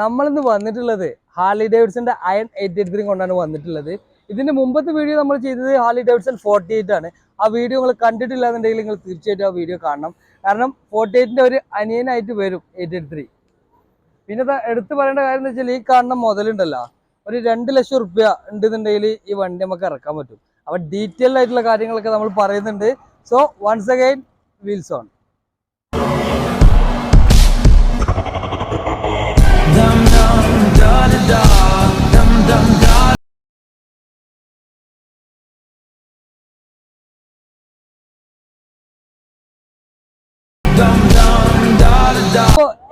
നമ്മളിന്ന് വന്നിട്ടുള്ളത് ഹാർലി ഡേവിഡ്സന്റെ അയൺ എയ്റ്റ് എയ്റ്റ് ത്രീ കൊണ്ടാണ് വന്നിട്ടുള്ളത്. ഇതിന്റെ മുമ്പത്തെ വീഡിയോ നമ്മൾ ചെയ്തത് ഹാർലി ഡേവിഡ്സൺ ഫോർട്ടി എയ്റ്റ് ആണ്. ആ വീഡിയോ നിങ്ങൾ കണ്ടിട്ടില്ല എന്നുണ്ടെങ്കിൽ നിങ്ങൾ തീർച്ചയായിട്ടും ആ വീഡിയോ കാണണം. കാരണം ഫോർട്ടി എയ്റ്റിന്റെ ഒരു അനിയനായിട്ട് വരും എയ്റ്റ് എയ്റ്റ് ത്രീ പിന്നെ എടുത്തു പറയേണ്ട കാര്യം എന്ന് വെച്ചാൽ ഈ കാണുന്ന മുതലുണ്ടല്ലോ ഒരു രണ്ട് ലക്ഷം റുപ്യ ഉണ്ടെന്നുണ്ടെങ്കിൽ ഈ വണ്ടി നമുക്ക് ഇറക്കാൻ പറ്റും. അപ്പൊ ഡീറ്റെയിൽ ആയിട്ടുള്ള കാര്യങ്ങളൊക്കെ നമ്മൾ പറയുന്നുണ്ട്. So once again wheels on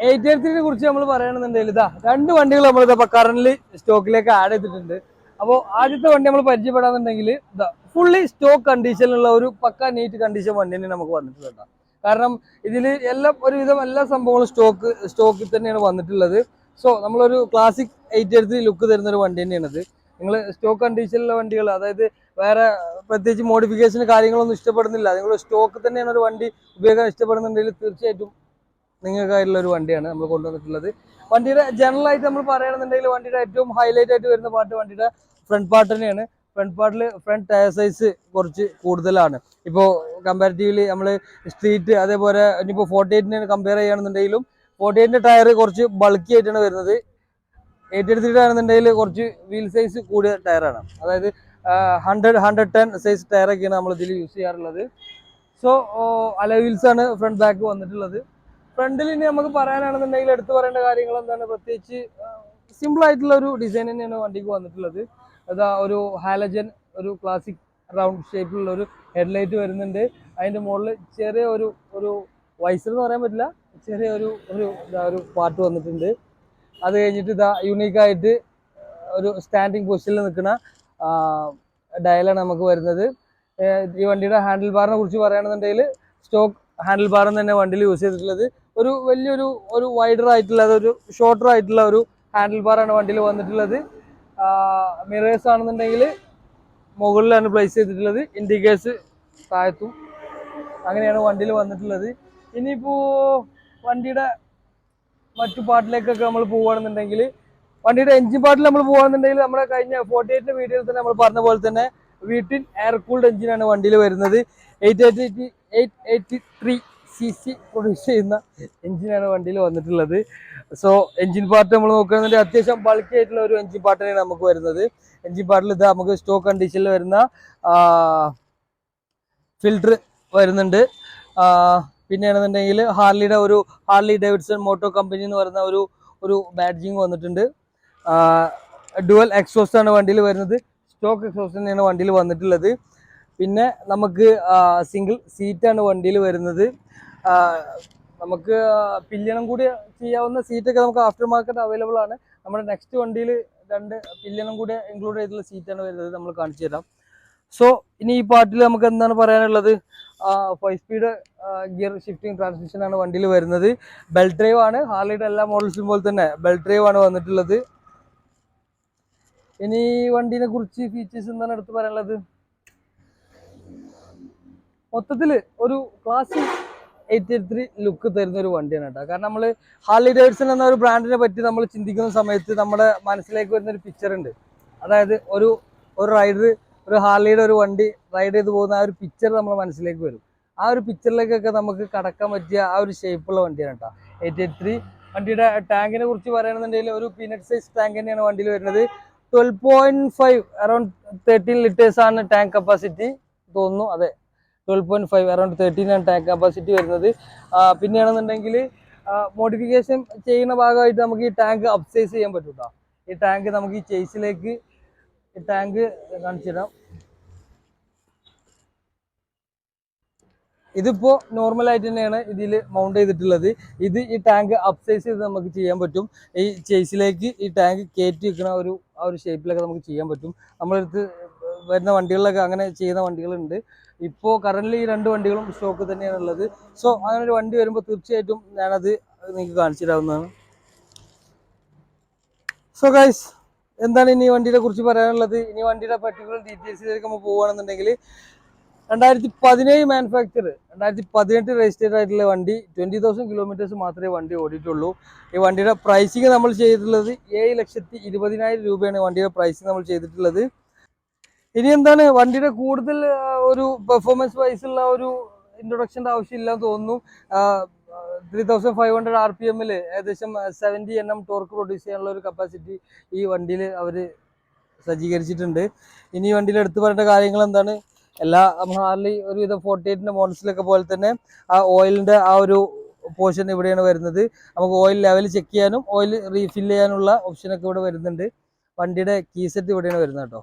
eight eight ത്രീനെ കുറിച്ച് നമ്മൾ പറയുകയാണെന്നുണ്ടെങ്കിൽ ഇതാ രണ്ട് വണ്ടികൾ നമ്മൾ ഇതാ കറന്റ് സ്റ്റോക്കിലേക്ക് ആഡ് ചെയ്തിട്ടുണ്ട്. അപ്പോൾ ആദ്യത്തെ വണ്ടി നമ്മൾ പരിചയപ്പെടാന്നുണ്ടെങ്കിൽ ഇതാ ഫുള്ളി സ്റ്റോക്ക് കണ്ടീഷനിലുള്ള ഒരു പക്ക നീറ്റ് കണ്ടീഷൻ വണ്ടി തന്നെ നമുക്ക് വന്നിട്ടുണ്ട് കാരണം ഇതിൽ എല്ലാം ഒരുവിധം എല്ലാ സംഭവങ്ങളും സ്റ്റോക്ക് സ്റ്റോക്കിൽ തന്നെയാണ് വന്നിട്ടുള്ളത്. സോ നമ്മളൊരു ക്ലാസിക് എയ്റ്റ് എയ്റ്റ് ലുക്ക് തരുന്ന ഒരു വണ്ടി തന്നെയാണിത്. നിങ്ങൾ സ്റ്റോക്ക് കണ്ടീഷനിലുള്ള വണ്ടികൾ അതായത് വേറെ പ്രത്യേകിച്ച് മോഡിഫിക്കേഷൻ കാര്യങ്ങളൊന്നും ഇഷ്ടപ്പെടുന്നില്ല. നിങ്ങൾ സ്റ്റോക്ക് തന്നെയാണ് ഒരു വണ്ടി ഉപയോഗിക്കാൻ ഇഷ്ടപ്പെടുന്നുണ്ടെങ്കിൽ തീർച്ചയായിട്ടും നിങ്ങൾക്കായിട്ടുള്ള ഒരു വണ്ടിയാണ് നമ്മൾ കൊണ്ടുവന്നിട്ടുള്ളത്. വണ്ടിയുടെ ജനറൽ ആയിട്ട് നമ്മൾ പറയുകയാണെന്നുണ്ടെങ്കിൽ വണ്ടിയുടെ ഏറ്റവും ഹൈലൈറ്റ് ആയിട്ട് വരുന്ന പാർട്ട് വണ്ടിയുടെ ഫ്രണ്ട് പാർട്ട് തന്നെയാണ്. ഫ്രണ്ട് പാർട്ടിൽ ഫ്രണ്ട് ടയർ സൈസ് കുറച്ച് കൂടുതലാണ്. ഇപ്പോൾ കമ്പാരിറ്റീവ്ലി നമ്മൾ സ്ട്രീറ്റ് അതേപോലെ ഇനിയിപ്പോൾ ഫോർട്ടി എയ്റ്റിനെ കമ്പയർ ചെയ്യുകയാണെന്നുണ്ടെങ്കിലും ഫോർട്ടി എയ്റ്റിന്റെ ടയർ കുറച്ച് ബൾക്കി ആയിട്ടാണ് വരുന്നത്. എയ്റ്റ് എയ്റ്റ് ആണെന്നുണ്ടെങ്കിൽ കുറച്ച് വീൽ സൈസ് കൂടിയ ടയറാണ് അതായത് ഹൺഡ്രഡ് ഹൺഡ്രഡ് ടെൻ സൈസ് ടയറൊക്കെയാണ് നമ്മൾ ഇതിൽ യൂസ് ചെയ്യാറുള്ളത്. സോ അല വീൽസാണ് ഫ്രണ്ട് ബാക്ക് വന്നിട്ടുള്ളത്. ഫ്രണ്ടിൽ ഇനി നമുക്ക് പറയാനാണെന്നുണ്ടെങ്കിൽ എടുത്തു പറയേണ്ട കാര്യങ്ങൾ എന്താണ്? പ്രത്യേകിച്ച് സിമ്പിൾ ആയിട്ടുള്ള ഒരു ഡിസൈൻ തന്നെയാണ് വണ്ടിക്ക് വന്നിട്ടുള്ളത്. അതാ ഒരു ഹാലജൻ ഒരു ക്ലാസിക് റൗണ്ട് ഷേപ്പിലുള്ള ഒരു ഹെഡ്ലൈറ്റ് വരുന്നുണ്ട്. അതിന്റെ മുകളിൽ ചെറിയ ഒരു ഒരു വൈസർ എന്ന് പറയാൻ പറ്റില്ല. ചെറിയ ഒരു ഒരു ഇതാ ഒരു പാർട്ട് വന്നിട്ടുണ്ട്. അത് കഴിഞ്ഞിട്ട് ഇതാ യുണീക്കായിട്ട് ഒരു സ്റ്റാൻഡിങ് പൊസിഷനിൽ നിൽക്കുന്ന ഡയലാണ് നമുക്ക് വരുന്നത്. ഈ വണ്ടിയുടെ ഹാൻഡിൽ ബാറിനെ കുറിച്ച് പറയുകയാണെന്നുണ്ടെങ്കിൽ സ്റ്റോക്ക് ഹാൻഡിൽ ബാർ തന്നെ വണ്ടിയിൽ യൂസ് ചെയ്തിട്ടുള്ളത്. ഒരു വലിയൊരു ഒരു വൈഡർ ആയിട്ടുള്ള ഒരു ഷോർട്ടർ ആയിട്ടുള്ള ഒരു ഹാൻഡിൽ ബാറാണ് വണ്ടിയിൽ വന്നിട്ടുള്ളത്. മിറേഴ്സ് ആണെന്നുണ്ടെങ്കിൽ മുകളിലാണ് പ്ലേസ് ചെയ്തിട്ടുള്ളത്. ഇൻഡിക്കേഴ്സ് താഴത്തും. അങ്ങനെയാണ് വണ്ടിയിൽ വന്നിട്ടുള്ളത്. ഇനിയിപ്പോൾ വണ്ടിയുടെ മറ്റു പാർട്ടിലേക്കൊക്കെ നമ്മൾ പോവുകയാണെന്നുണ്ടെങ്കിൽ വണ്ടിയുടെ എഞ്ചിൻ പാർട്ടിൽ നമ്മൾ പോവുകയാണെന്നുണ്ടെങ്കിൽ നമ്മുടെ കഴിഞ്ഞ ഫോർട്ടി എയ്റ്റിന്റെ വീഡിയോയിൽ തന്നെ നമ്മൾ പറഞ്ഞ പോലെ തന്നെ വീട്ടിൽ എയർ കൂൾഡ് എഞ്ചിനാണ് വണ്ടിയിൽ വരുന്നത്. Eight eighty eight eighty three C C produce ചെയ്യുന്ന എഞ്ചിനാണ് വണ്ടിയിൽ വന്നിട്ടുള്ളത്. സോ എഞ്ചിൻ പാർട്ട് നമ്മൾ നോക്കുകയാണെങ്കിൽ അത്യാവശ്യം ബൾക്കി ആയിട്ടുള്ള ഒരു എഞ്ചിൻ പാർട്ടാണ് നമുക്ക് വരുന്നത്. എഞ്ചിൻ പാർട്ടിൽ ഇത് നമുക്ക് സ്റ്റോക്ക് കണ്ടീഷനിൽ വരുന്ന ഫിൽറ്റർ വരുന്നുണ്ട്. പിന്നെയാണെന്നുണ്ടെങ്കിൽ ഹാർലിയുടെ ഒരു ഹാർലി ഡേവിഡ്സൺ മോട്ടോ കമ്പനി എന്ന് പറയുന്ന ഒരു ഒരു ബാഡ്ജിങ് വന്നിട്ടുണ്ട്. ഡുവൽ എക്സോസ്റ്റ് ആണ് വണ്ടിയിൽ വരുന്നത്. സ്റ്റോക്ക് എക്സോസ്റ്റ് തന്നെയാണ് വണ്ടിയിൽ വന്നിട്ടുള്ളത്. പിന്നെ നമുക്ക് സിംഗിൾ സീറ്റാണ് വണ്ടിയിൽ വരുന്നത്. നമുക്ക് പില്യണം കൂടി ചെയ്യാവുന്ന സീറ്റൊക്കെ നമുക്ക് ആഫ്റ്റർ മാർക്കറ്റ് അവൈലബിൾ ആണ്. നമ്മുടെ നെക്സ്റ്റ് വണ്ടിയിൽ രണ്ട് പില്യണം കൂടി ഇൻക്ലൂഡ് ചെയ്തിട്ടുള്ള സീറ്റാണ് വരുന്നത് നമ്മൾ കാണിച്ചു തരാം. സോ ഇനി ഈ പാർട്ടിൽ നമുക്ക് എന്താണ് പറയാനുള്ളത്? Five speed gear shifting transmission ആണ് വണ്ടിയിൽ വരുന്നത്. ബെൽറ്റ് ഡ്രൈവ് ആണ്. ഹാർലിയുടെ എല്ലാ മോഡൽസും പോലെ തന്നെ ബെൽറ്റ് ഡ്രൈവ് ആണ് വന്നിട്ടുള്ളത്. ഇനി വണ്ടീനെ കുറിച്ച് ഫീച്ചേഴ്സ് എന്താണ് എടുത്ത് പറയാനുള്ളത്? മൊത്തത്തിൽ ഒരു classic eight eight three look തരുന്ന ഒരു വണ്ടിയാണ് കേട്ടോ. കാരണം നമ്മൾ ഹാർലി ഡേവിഡ്സൺ എന്ന ഒരു ബ്രാൻഡിനെ പറ്റി നമ്മൾ ചിന്തിക്കുന്ന സമയത്ത് നമ്മുടെ മനസ്സിലേക്ക് വരുന്ന ഒരു പിക്ചർ ഉണ്ട്. അതായത് ഒരു ഒരു റൈഡർ ഒരു ഹാർലിയുടെ ഒരു വണ്ടി റൈഡ് ചെയ്ത് പോകുന്ന ആ ഒരു പിക്ചർ നമ്മുടെ മനസ്സിലേക്ക് വരും. ആ ഒരു പിക്ചറിലേക്കൊക്കെ നമുക്ക് കടക്കാൻ പറ്റിയ ആ ഒരു ഷേപ്പുള്ള വണ്ടിയാണ് കേട്ടോ. എയ്റ്റ് എയ്റ്റ് ത്രീ വണ്ടിയുടെ ടാങ്കിനെ കുറിച്ച് പറയുകയാണെന്നുണ്ടെങ്കിൽ ഒരു പീനറ്റ് സൈസ് ടാങ്ക് തന്നെയാണ് വണ്ടിയിൽ വരുന്നത്. Twelve point five around thirteen litres ആണ് ടാങ്ക് കപ്പാസിറ്റി തോന്നുന്നു. അതെ twelve point five around thirteen ആണ് ടാങ്ക് കപ്പാസിറ്റി വരുന്നത്. പിന്നെയാണെന്നുണ്ടെങ്കിൽ മോഡിഫിക്കേഷൻ ചെയ്യുന്ന ഭാഗമായിട്ട് നമുക്ക് ഈ ടാങ്ക് അപ്സൈസ് ചെയ്യാൻ പറ്റും. ഈ ടാങ്ക് നമുക്ക് ഈ ചേസിലേക്ക് ഈ ടാങ്ക് കാണിച്ചിടാം ഇതിപ്പോ നോർമൽ ആയിട്ട് തന്നെയാണ് ഇതിൽ മൗണ്ട് ചെയ്തിട്ടുള്ളത്. ഇത് ഈ ടാങ്ക് അപ്സൈസ് ചെയ്ത് നമുക്ക് ചെയ്യാൻ പറ്റും. ഈ ചേസിലേക്ക് ഈ ടാങ്ക് കയറ്റി വെക്കുന്ന ഒരു ആ ഒരു ഷേപ്പിലൊക്കെ നമുക്ക് ചെയ്യാൻ പറ്റും. നമ്മളെടുത്ത് വരുന്ന വണ്ടികളിലൊക്കെ അങ്ങനെ ചെയ്യുന്ന വണ്ടികളുണ്ട്. ഇപ്പോൾ കറന്റ് ഈ രണ്ട് വണ്ടികളും സ്റ്റോക്ക് തന്നെയാണ് ഉള്ളത്. സോ അങ്ങനെ ഒരു വണ്ടി വരുമ്പോൾ തീർച്ചയായിട്ടും ഞാനത് നിങ്ങൾക്ക് കാണിച്ചു തരാവുന്നതാണ്. സോ ഗൈസ് എന്താണ് ഇനി വണ്ടിയെ കുറിച്ച് പറയാനുള്ളത്? ഇനി വണ്ടിയുടെ പർട്ടിക്കുലർ ഡീറ്റെയിൽസിലേക്ക് നമ്മൾ പോവുകയാണെന്നുണ്ടെങ്കിൽ രണ്ടായിരത്തി പതിനേഴ് മാനുഫാക്ചർ രണ്ടായിരത്തി പതിനെട്ട് രജിസ്റ്റേഡ് ആയിട്ടുള്ള വണ്ടി ട്വന്റി തൗസൻഡ് കിലോമീറ്റേഴ്സ് മാത്രമേ വണ്ടി ഓടിയിട്ടുള്ളൂ. ഈ വണ്ടിയുടെ പ്രൈസിങ് നമ്മൾ ചെയ്തിട്ടുള്ളത് ഏഴ് ലക്ഷത്തി ഇരുപതിനായിരം രൂപയാണ് വണ്ടിയുടെ പ്രൈസിങ് നമ്മൾ ചെയ്തിട്ടുള്ളത്. ഇനി എന്താണ് വണ്ടിയുടെ കൂടുതൽ ഒരു പെർഫോമൻസ് വൈസ് ഉള്ള ഒരു ഇൻട്രൊഡക്ഷന്റെ ആവശ്യമില്ല എന്ന് തോന്നുന്നു. Three thousand five hundred R P എമ്മിൽ ഏകദേശം seventy N M torque produce ചെയ്യാനുള്ള ഒരു കപ്പാസിറ്റി ഈ വണ്ടിയിൽ അവർ സജ്ജീകരിച്ചിട്ടുണ്ട്. ഇനി വണ്ടിയിൽ എടുത്തു പറയേണ്ട കാര്യങ്ങൾ എന്താണ്? എല്ലാ ഹാർലി ഒരുവിധം ഫോർട്ടി എയ്റ്റിന്റെ മോഡൽസിലൊക്കെ പോലെ തന്നെ ആ ഓയിലിന്റെ ആ ഒരു പോർഷൻ ഇവിടെയാണ് വരുന്നത്. നമുക്ക് ഓയിൽ ലെവൽ ചെക്ക് ചെയ്യാനും ഓയിൽ റീഫിൽ ചെയ്യാനുള്ള ഓപ്ഷനൊക്കെ ഇവിടെ വരുന്നുണ്ട്. വണ്ടിയുടെ കീസെറ്റ് ഇവിടെയാണ് വരുന്നത് കേട്ടോ.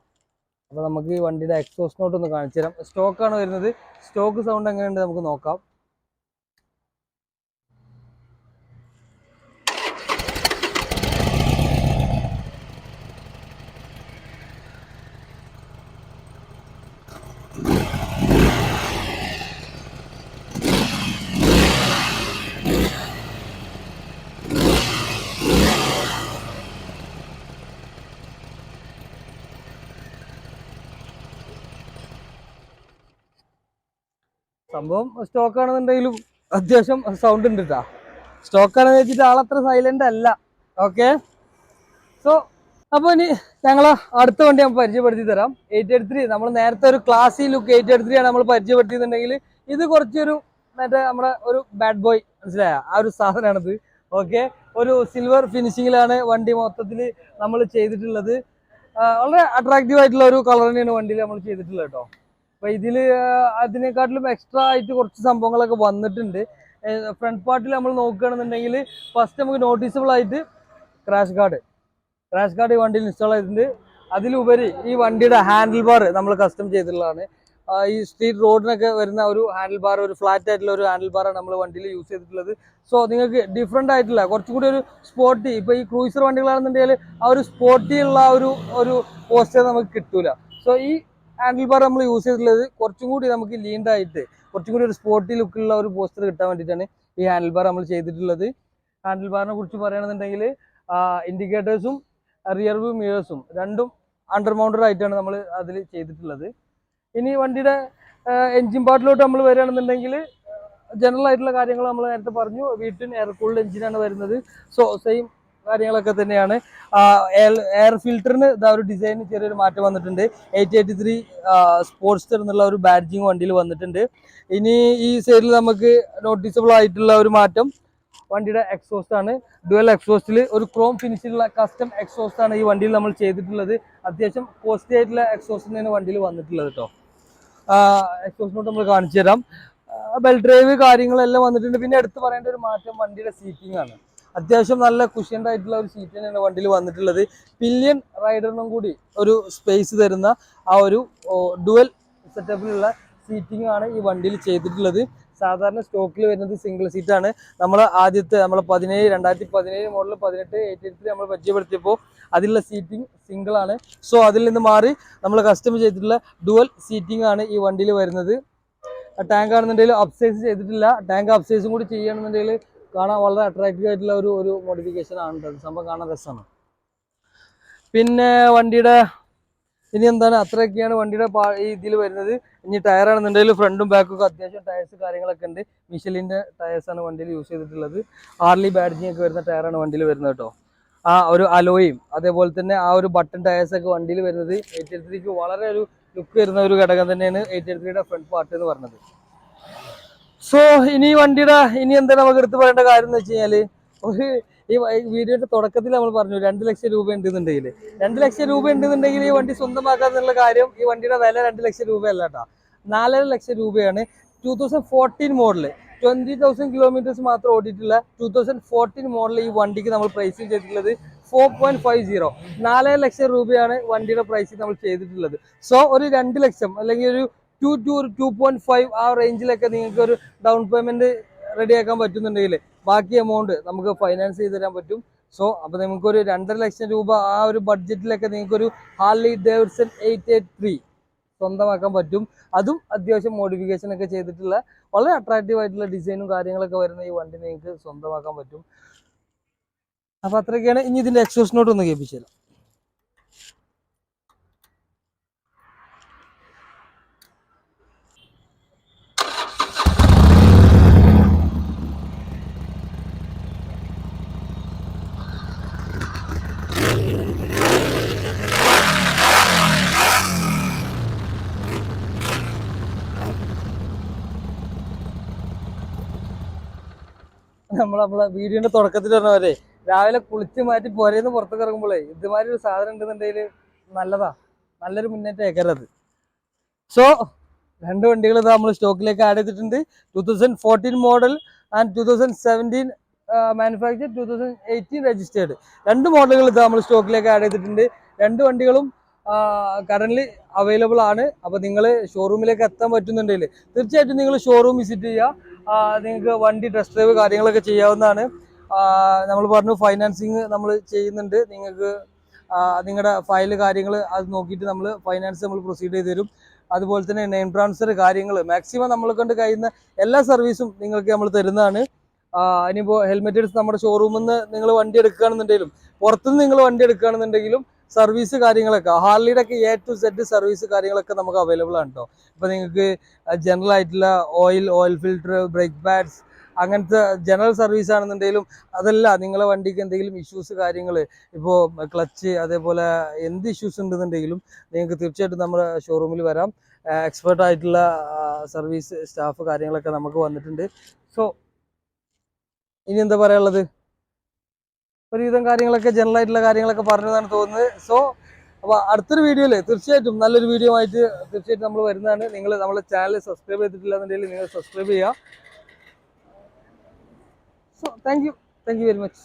അപ്പോൾ നമുക്ക് വണ്ടിയുടെ എക്സോസ് നോട്ട് ഒന്ന് കാണിച്ചു തരാം സ്റ്റോക്കാണ് വരുന്നത്. സ്റ്റോക്ക് സൗണ്ട് എങ്ങനെയുണ്ട് നമുക്ക് നോക്കാം. സംഭവം സ്റ്റോക്ക് ആണെന്നുണ്ടെങ്കിലും അത്യാവശ്യം സൗണ്ട് ഉണ്ട് കേട്ടോ സ്റ്റോക്ക് ആണെന്ന് വെച്ചിട്ട് ആളത്ര സൈലന്റ് അല്ല. ഓക്കെ സോ അപ്പോൾ ഇനി ഞങ്ങൾ അടുത്ത വണ്ടി ഞാൻ പരിചയപ്പെടുത്തി തരാം. എയ്റ്റ് എയ്റ്റ് ത്രീ നമ്മൾ നേരത്തെ ഒരു ക്ലാസ്സി ലുക്ക് എയ്റ്റ് എയ്റ്റ് ത്രീ ആണ് നമ്മൾ പരിചയപ്പെടുത്തിയിട്ടുണ്ടെങ്കിൽ ഇത് കുറച്ചൊരു മറ്റേ നമ്മുടെ ഒരു ബാഡ് ബോയ് മനസ്സിലായ? ആ ഒരു സാധനമാണിത് ഓക്കെ ഒരു സിൽവർ ഫിനിഷിങ്ങിലാണ് വണ്ടി മൊത്തത്തിൽ നമ്മൾ ചെയ്തിട്ടുള്ളത്. വളരെ അട്രാക്റ്റീവ് ആയിട്ടുള്ള ഒരു കളർ തന്നെയാണ് വണ്ടിയിൽ നമ്മൾ ചെയ്തിട്ടുള്ളത് കേട്ടോ അപ്പൊ ഇതിൽ അതിനെക്കാട്ടിലും എക്സ്ട്രാ ആയിട്ട് കുറച്ച് സംഭവങ്ങളൊക്കെ വന്നിട്ടുണ്ട്. ഫ്രണ്ട് പാർട്ടിൽ നമ്മൾ നോക്കുകയാണെന്നുണ്ടെങ്കിൽ ഫസ്റ്റ് നമുക്ക് നോട്ടീസബിൾ ആയിട്ട് ക്രാഷ് ഗാർഡ് ക്രാഷ് ഗാർഡ് ഈ വണ്ടിയിൽ ഇൻസ്റ്റാൾ ചെയ്തിട്ടുണ്ട്. അതിലുപരി ഈ വണ്ടിയുടെ ഹാൻഡിൽ ബാർ നമ്മൾ കസ്റ്റം ചെയ്തിട്ടുള്ളതാണ്. ഈ സ്ട്രീറ്റ് റോഡിനൊക്കെ വരുന്ന ഒരു ഹാൻഡിൽ ബാർ ഒരു ഫ്ലാറ്റ് ആയിട്ടുള്ള ഒരു ഹാൻഡിൽ ബാറാണ് നമ്മൾ വണ്ടിയിൽ യൂസ് ചെയ്തിട്ടുള്ളത്. സോ നിങ്ങൾക്ക് ഡിഫറെന്റ് ആയിട്ടുള്ള കുറച്ചും കൂടി ഒരു സ്പോർട്ടി ഇപ്പോൾ ഈ ക്രൂസർ വണ്ടികളാണെന്നുണ്ടെങ്കിൽ ആ ഒരു സ്പോർട്ടി ഉള്ള ഒരു ഒരു പോസ്റ്റർ നമുക്ക് കിട്ടൂല. സോ ഈ ഹാൻഡിൽ ബാർ നമ്മൾ യൂസ് ചെയ്തിട്ടുള്ളത് കുറച്ചും കൂടി നമുക്ക് ലീൻഡായിട്ട് കുറച്ചും കൂടി ഒരു സ്പോർട്ടി ലുക്കുള്ള ഒരു പോസ്റ്റർ കിട്ടാൻ വേണ്ടിയിട്ടാണ് ഈ ഹാൻഡിൽ ബാർ നമ്മൾ ചെയ്തിട്ടുള്ളത്. ഹാൻഡിൽ ബാറിനെ കുറിച്ച് പറയുകയാണെന്നുണ്ടെങ്കിൽ ഇൻഡിക്കേറ്റേഴ്സും റിയർ വ്യൂ മിറേഴ്സും രണ്ടും അണ്ടർ മൗണ്ടഡ് ആയിട്ടാണ് നമ്മൾ അതിൽ ചെയ്തിട്ടുള്ളത്. ഇനി വണ്ടിയുടെ എൻജിൻ പാർട്ടിലോട്ട് നമ്മൾ വരികയാണെന്നുണ്ടെങ്കിൽ ജനറൽ ആയിട്ടുള്ള കാര്യങ്ങൾ നമ്മൾ നേരത്തെ പറഞ്ഞു. വീട്ടിൽ എയർ കൂൾഡ് എഞ്ചിനാണ് വരുന്നത്. സോ സെയിം കാര്യങ്ങളൊക്കെ തന്നെയാണ്. എയർ ഫിൽറ്ററിന് ഇതാ ഒരു ഡിസൈനിന് ചെറിയൊരു മാറ്റം വന്നിട്ടുണ്ട്. എയ്റ്റ് എയ്റ്റി ത്രീ സ്പോർട്സ് എന്നുള്ള ഒരു ബാഡ്ജിങ് വണ്ടിയിൽ വന്നിട്ടുണ്ട്. ഇനി ഈ സൈഡിൽ നമുക്ക് നോട്ടീസബിൾ ആയിട്ടുള്ള ഒരു മാറ്റം വണ്ടിയുടെ എക്സോസ്റ്റ് ആണ്. ഡുവൽ എക്സോസ്റ്റിൽ ഒരു ക്രോം ഫിനിഷിലുള്ള കസ്റ്റം എക്സോസ്റ്റ് ആണ് ഈ വണ്ടിയിൽ നമ്മൾ ചെയ്തിട്ടുള്ളത്. അത്യാവശ്യം കോസ്റ്റ്ലി ആയിട്ടുള്ള എക്സോസ്റ്റ് തന്നെയാണ് വണ്ടിയിൽ വന്നിട്ടുള്ളത് കേട്ടോ എക്സോസ്റ്റിനോട്ട് നമ്മൾ കാണിച്ചു തരാം ബെൽ ഡ്രൈവ് കാര്യങ്ങളെല്ലാം വന്നിട്ടുണ്ട്. പിന്നെ എടുത്ത് പറയേണ്ട ഒരു മാറ്റം വണ്ടിയുടെ സീറ്റിംഗ് ആണ്. അത്യാവശ്യം നല്ല കുഷ്യന്റ് ആയിട്ടുള്ള ഒരു സീറ്റ് തന്നെയാണ് വണ്ടിയിൽ വന്നിട്ടുള്ളത്. പില്യൻ റൈഡറിനും കൂടി ഒരു സ്പേസ് തരുന്ന ആ ഒരു ഡുവൽ സെറ്റപ്പിലുള്ള സീറ്റിംഗ് ആണ് ഈ വണ്ടിയിൽ ചെയ്തിട്ടുള്ളത്. സാധാരണ സ്റ്റോക്കിൽ വരുന്നത് സിംഗിൾ സീറ്റാണ് നമ്മൾ ആദ്യത്തെ നമ്മൾ പതിനേഴ് രണ്ടായിരത്തി പതിനേഴ് മോഡൽ പതിനെട്ട് എയ്റ്റി എയ്റ്റ് നമ്മൾ പരിചയപ്പെടുത്തിയപ്പോൾ അതിലുള്ള സീറ്റിംഗ് സിംഗിൾ ആണ്. സോ അതിൽ നിന്ന് മാറി നമ്മൾ കസ്റ്റം ചെയ്തിട്ടുള്ള ഡുവൽ സീറ്റിംഗ് ആണ് ഈ വണ്ടിയിൽ വരുന്നത്. ടാങ്ക് ആണെന്നുണ്ടെങ്കിൽ അപ്സൈസ് ചെയ്തിട്ടില്ല. ടാങ്ക് അപ്സൈസും കൂടി ചെയ്യുകയാണെന്നുണ്ടെങ്കിൽ കാണാൻ വളരെ അട്രാക്റ്റീവ് ആയിട്ടുള്ള ഒരു ഒരു മോഡിഫിക്കേഷൻ ആണ്. സംഭവം കാണാൻ രസമാണ്. പിന്നെ വണ്ടിയുടെ ഇനി എന്താണ്? അത്രയൊക്കെയാണ് വണ്ടിയുടെ ഇതിൽ വരുന്നത്. ഇനി ടയർ ആണെന്നുണ്ടെങ്കിൽ ഫ്രണ്ടും ബാക്കും ഒക്കെ അത്യാവശ്യം ടയർസ് കാര്യങ്ങളൊക്കെ ഉണ്ട്. മിഷലിന്റെ ടയർസ് ആണ് വണ്ടിയിൽ യൂസ് ചെയ്തിട്ടുള്ളത്. ആർലി ബാഡ്ജിങ് ഒക്കെ വരുന്ന ടയറാണ് വണ്ടിയിൽ വരുന്നത് കേട്ടോ ആ ഒരു അലോയും അതേപോലെ തന്നെ ആ ഒരു ബട്ടൺ ടയർസ് ഒക്കെ വണ്ടിയിൽ വരുന്നത്. എയ്റ്റ് എൽ ത്രീക്ക് വളരെ ഒരു ലുക്ക് വരുന്ന ഒരു ഘടകം തന്നെയാണ് എയ്റ്റ് എൽ ത്രീയുടെ ഫ്രണ്ട് പാർട്ട് എന്ന് പറഞ്ഞത്. സോ ഇനി വണ്ടിയുടെ ഇനി എന്താ നമുക്ക് എടുത്ത് പറയേണ്ട കാര്യം എന്ന് വെച്ച് കഴിഞ്ഞാൽ ഒരു ഈ വീഡിയോയുടെ തുടക്കത്തിൽ നമ്മൾ പറഞ്ഞു രണ്ട് ലക്ഷം രൂപ ഉണ്ടെന്നുണ്ടെങ്കിൽ രണ്ട് ലക്ഷം രൂപ ഉണ്ടെന്നുണ്ടെങ്കിൽ ഈ വണ്ടി സ്വന്തമാക്കാന്നുള്ള കാര്യം ഈ വണ്ടിയുടെ വില രണ്ട് ലക്ഷം രൂപയല്ല കേട്ടോ. നാലര ലക്ഷം രൂപയാണ് two thousand fourteen model twenty thousand kilometres മാത്രം ഓടിയിട്ടുള്ള ടൂ തൗസൻഡ് ഫോർട്ടീൻ മോഡൽ ഈ വണ്ടിക്ക് നമ്മൾ പ്രൈസിങ് ചെയ്തിട്ടുള്ളത് ഫോർ പോയിന്റ് ഫൈവ് സീറോ നാലര ലക്ഷം രൂപയാണ് വണ്ടിയുടെ പ്രൈസ് നമ്മൾ ചെയ്തിട്ടുള്ളത്. സോ ഒരു രണ്ട് ലക്ഷം അല്ലെങ്കിൽ ഒരു two two two point five ആ റേഞ്ചിലൊക്കെ നിങ്ങൾക്ക് ഒരു ഡൗൺ പേയ്മെന്റ് റെഡിയാക്കാൻ പറ്റുന്നുണ്ടെങ്കിൽ ബാക്കി എമൗണ്ട് നമുക്ക് ഫൈനാൻസ് ചെയ്ത് തരാൻ പറ്റും. സോ അപ്പോൾ നമുക്കൊരു രണ്ടര ലക്ഷം രൂപ ആ ഒരു ബഡ്ജറ്റിലൊക്കെ നിങ്ങൾക്കൊരു Harley Davidson eight eight three സ്വന്തമാക്കാൻ പറ്റും. അതും അത്യാവശ്യം മോഡിഫിക്കേഷൻ ഒക്കെ ചെയ്തിട്ടുള്ള വളരെ അട്രാക്റ്റീവ് ആയിട്ടുള്ള ഡിസൈനും കാര്യങ്ങളൊക്കെ വരുന്ന ഈ വണ്ടി നിങ്ങൾക്ക് സ്വന്തമാക്കാൻ പറ്റും. അപ്പൊ അത്രയൊക്കെയാണ്. ഇനി ഇതിന്റെ എക്സോസ് നോട്ട് ഒന്ന് കേൾപ്പിച്ചു തരാം. നമ്മൾ നമ്മളെ വീഡിയോന്റെ തുടക്കത്തിൽ പറഞ്ഞ പോലെ രാവിലെ കുളിച്ച് മാറ്റി പുരയിന്ന് പുറത്തേക്ക് ഇറങ്ങുമ്പോഴേ ഇതുമാതിരി ഒരു സാധനം ഉണ്ടെന്നുണ്ടെങ്കിൽ നല്ലതാ. നല്ലൊരു മുന്നേറ്റം ഏക്കരത് സോ രണ്ട് വണ്ടികൾ നമ്മൾ സ്റ്റോക്കിലേക്ക് ആഡ് ചെയ്തിട്ടുണ്ട്. Two thousand fourteen model and two thousand seventeen manufacture two thousand eighteen registered രണ്ട് മോഡലുകൾ ഇത് നമ്മൾ സ്റ്റോക്കിലേക്ക് ആഡ് ചെയ്തിട്ടുണ്ട്. രണ്ട് വണ്ടികളും കറന്റ് അവൈലബിൾ ആണ്. അപ്പോൾ നിങ്ങൾ ഷോറൂമിലേക്ക് എത്താൻ പറ്റുന്നുണ്ടെങ്കിൽ തീർച്ചയായിട്ടും നിങ്ങൾ ഷോറൂം വിസിറ്റ് ചെയ്യുക. നിങ്ങൾക്ക് വണ്ടി ടെസ്റ്റ് ഡ്രൈവ് കാര്യങ്ങളൊക്കെ ചെയ്യാവുന്നതാണ്. നമ്മൾ പറഞ്ഞു ഫൈനാൻസിങ് നമ്മൾ ചെയ്യുന്നുണ്ട്. നിങ്ങൾക്ക് നിങ്ങളുടെ ഫയൽ കാര്യങ്ങൾ അത് നോക്കിയിട്ട് നമ്മൾ ഫൈനാൻസ് നമ്മൾ പ്രൊസീഡ് ചെയ്ത് തരും. അതുപോലെ തന്നെ നെയിം ട്രാൻസ്ഫർ കാര്യങ്ങൾ മാക്സിമം നമ്മൾ കൊണ്ട് കഴിയുന്ന എല്ലാ സർവീസും നിങ്ങൾക്ക് നമ്മൾ തരുന്നതാണ്. ഇനിയിപ്പോൾ ഹെൽമെറ്റ് എടുത്ത് നമ്മുടെ ഷോറൂമിൽ നിന്ന് നിങ്ങൾ വണ്ടി എടുക്കുകയാണെന്നുണ്ടെങ്കിലും പുറത്തുനിന്ന് നിങ്ങൾ വണ്ടി എടുക്കുകയാണെന്നുണ്ടെങ്കിലും സർവീസ് കാര്യങ്ങളൊക്കെ ഹാർലിയുടെ ഒക്കെ എ ടു സെഡ് സർവീസ് കാര്യങ്ങളൊക്കെ നമുക്ക് അവൈലബിൾ ആണ് കേട്ടോ ഇപ്പോൾ നിങ്ങൾക്ക് ജനറൽ ആയിട്ടുള്ള oil oil filter brake pads അങ്ങനത്തെ ജനറൽ സർവീസ് ആണെന്നുണ്ടെങ്കിലും അതല്ല നിങ്ങളെ വണ്ടിക്ക് എന്തെങ്കിലും ഇഷ്യൂസ് കാര്യങ്ങൾ ഇപ്പോൾ ക്ലച്ച് അതേപോലെ എന്ത് ഇഷ്യൂസ് ഉണ്ടെന്നുണ്ടെങ്കിലും നിങ്ങൾക്ക് തീർച്ചയായിട്ടും നമ്മുടെ ഷോറൂമിൽ വരാം. എക്സ്പെർട്ട് ആയിട്ടുള്ള സർവീസ് സ്റ്റാഫ് കാര്യങ്ങളൊക്കെ നമുക്ക് വന്നിട്ടുണ്ട്. സോ ഇനി എന്താ പറയാനുള്ളത്? ഒരുവിധം കാര്യങ്ങളൊക്കെ ജനറൽ ആയിട്ടുള്ള കാര്യങ്ങളൊക്കെ പറഞ്ഞതാണ് തോന്നുന്നത്. സോ അപ്പോൾ അടുത്തൊരു വീഡിയോയിൽ തീർച്ചയായിട്ടും നല്ലൊരു വീഡിയോ ആയിട്ട് തീർച്ചയായിട്ടും നമ്മൾ വരുന്നതാണ്. നിങ്ങൾ നമ്മളെ ചാനൽ സബ്സ്ക്രൈബ് ചെയ്തിട്ടില്ല എന്നുണ്ടെങ്കിൽ നിങ്ങൾ സബ്സ്ക്രൈബ് ചെയ്യുക. So thank you thank you very much